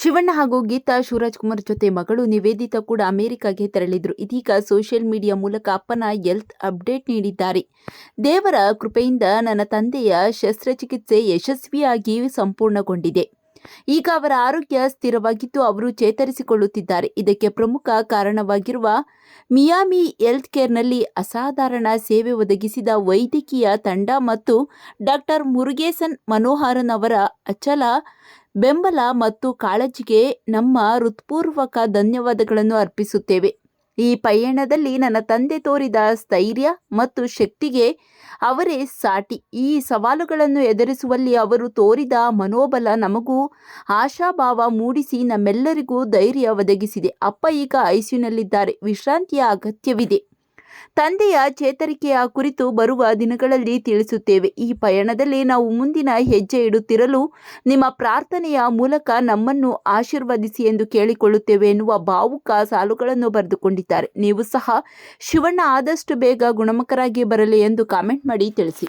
ಶಿವಣ್ಣ ಹಾಗೂ ಗೀತಾ ಶಿವರಾಜ್ ಕುಮಾರ್ ಜೊತೆ ಮಗಳು ನಿವೇದಿತಾ ಕೂಡ ಅಮೆರಿಕಾಗೆ ತೆರಳಿದ್ರು. ಇದೀಗ ಸೋಷಿಯಲ್ ಮೀಡಿಯಾ ಮೂಲಕ ಅಪ್ಪನ ಹೆಲ್ತ್ ಅಪ್ಡೇಟ್ ನೀಡಿದ್ದಾರೆ. ದೇವರ ಕೃಪೆಯಿಂದ ನನ್ನ ತಂದೆಯ ಶಸ್ತ್ರಚಿಕಿತ್ಸೆ ಯಶಸ್ವಿಯಾಗಿ ಸಂಪೂರ್ಣಗೊಂಡಿದೆ. ಈಗ ಅವರ ಆರೋಗ್ಯ ಸ್ಥಿರವಾಗಿದ್ದು ಅವರು ಚೇತರಿಸಿಕೊಳ್ಳುತ್ತಿದ್ದಾರೆ. ಇದಕ್ಕೆ ಪ್ರಮುಖ ಕಾರಣವಾಗಿರುವ ಮಿಯಾಮಿ ಹೆಲ್ತ್ ಕೇರ್ನಲ್ಲಿ ಅಸಾಧಾರಣ ಸೇವೆ ಒದಗಿಸಿದ ವೈದ್ಯಕೀಯ ತಂಡ ಮತ್ತು ಡಾಕ್ಟರ್ ಮುರುಗೇಸನ್ ಮನೋಹರನ್ ಅವರ ಅಚಲ ಬೆಂಬಲ ಮತ್ತು ಕಾಳಜಿಗೆ ನಮ್ಮ ಹೃತ್ಪೂರ್ವಕ ಧನ್ಯವಾದಗಳನ್ನು ಅರ್ಪಿಸುತ್ತೇವೆ. ಈ ಪಯಣದಲ್ಲಿ ನನ್ನ ತಂದೆ ತೋರಿದ ಸ್ಥೈರ್ಯ ಮತ್ತು ಶಕ್ತಿಗೆ ಅವರೇ ಸಾಟಿ. ಈ ಸವಾಲುಗಳನ್ನು ಎದುರಿಸುವಲ್ಲಿ ಅವರು ತೋರಿದ ಮನೋಬಲ ನಮಗೂ ಆಶಾಭಾವ ಮೂಡಿಸಿ ನಮ್ಮೆಲ್ಲರಿಗೂ ಧೈರ್ಯ ಒದಗಿಸಿದೆ. ಅಪ್ಪ ಈಗ ಐಸಿಯುನಲ್ಲಿದ್ದಾರೆ. ವಿಶ್ರಾಂತಿಯ ಅಗತ್ಯವಿದೆ. ತಂದೆಯ ಚೇತರಿಕೆಯ ಕುರಿತು ಬರುವ ದಿನಗಳಲ್ಲಿ ತಿಳಿಸುತ್ತೇವೆ. ಈ ಪಯಣದಲ್ಲಿ ನಾವು ಮುಂದಿನ ಹೆಜ್ಜೆ ಇಡುತ್ತಿರಲು ನಿಮ್ಮ ಪ್ರಾರ್ಥನೆಯ ಮೂಲಕ ನಮ್ಮನ್ನು ಆಶೀರ್ವದಿಸಿ ಎಂದು ಕೇಳಿಕೊಳ್ಳುತ್ತೇವೆ ಎನ್ನುವ ಭಾವುಕ ಸಾಲುಗಳನ್ನು ಬರೆದುಕೊಂಡಿದ್ದಾರೆ. ನೀವು ಸಹ ಶಿವಣ್ಣ ಆದಷ್ಟು ಬೇಗ ಗುಣಮುಖರಾಗಿ ಬರಲಿ ಎಂದು ಕಾಮೆಂಟ್ ಮಾಡಿ ತಿಳಿಸಿ.